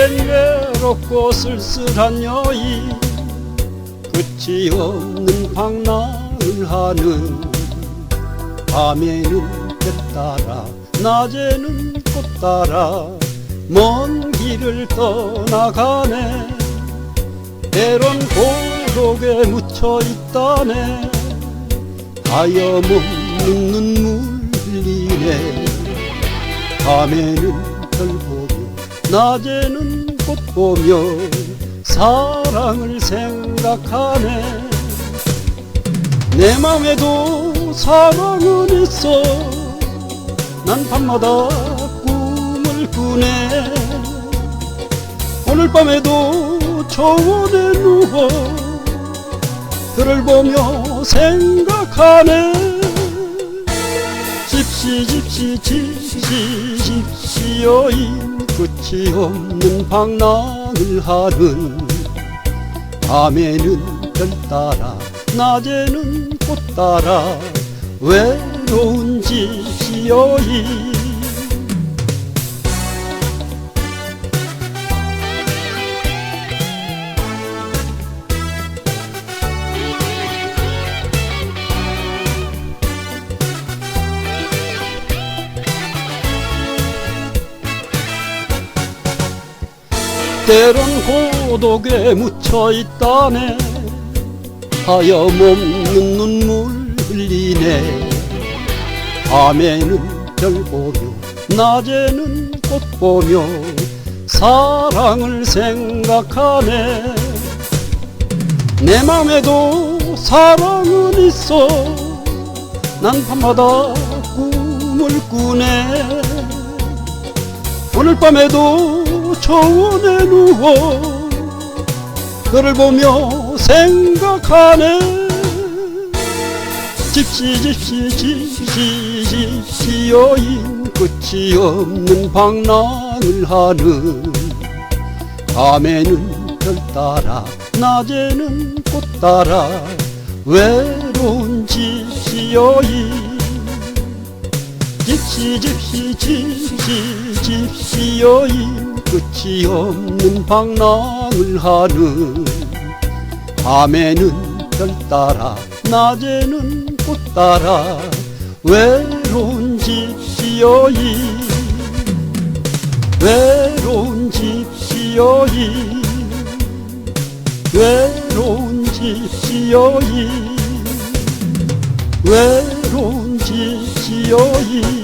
내겐 외롭고 쓸쓸한 여인 끝이 없는 방랑을 하는 밤에는 별 따라 낮에는 꽃 따라 먼 길을 떠나가네. 때론 고독에 묻혀 있다네. 하염없는 눈물 흘리네 밤에는 별 보며 낮에는 꽃 보며 사랑을 생각하네. 내 맘에도 사랑은 있어. 난 밤마다 꿈을 꾸네. 오늘 밤에도 초원에 누워 별을 보며 생각하네 집시 집시 집시 집시 여인 끝이 없는 방랑을 하는 밤에는 별 따라 낮에는 꽃 따라 외로운 집시 여인 때론 고독에 묻혀 있다네. 하염없는 눈물 흘리네. 밤에는 별 보며 낮에는 꽃 보며 사랑을 생각하네. 내 맘에도 사랑은 있어. 난 밤마다 꿈을 꾸네. 오늘 밤에도 초원에 누워 그를 보며 생각하네. 집시 집시 집시 집시 여인 끝이 없는 방랑을 하는 밤에는 별 따라 낮에는 꽃 따라 외로운 집시 여인 집시 집시 집시 집시 여인 끝이 없는 방랑을 하는. 밤에는 별 따라 낮에는 꽃 따라 외로운 집시 여인 외로운 집시 여인 외로운 집시 여인 외로운 집시 여인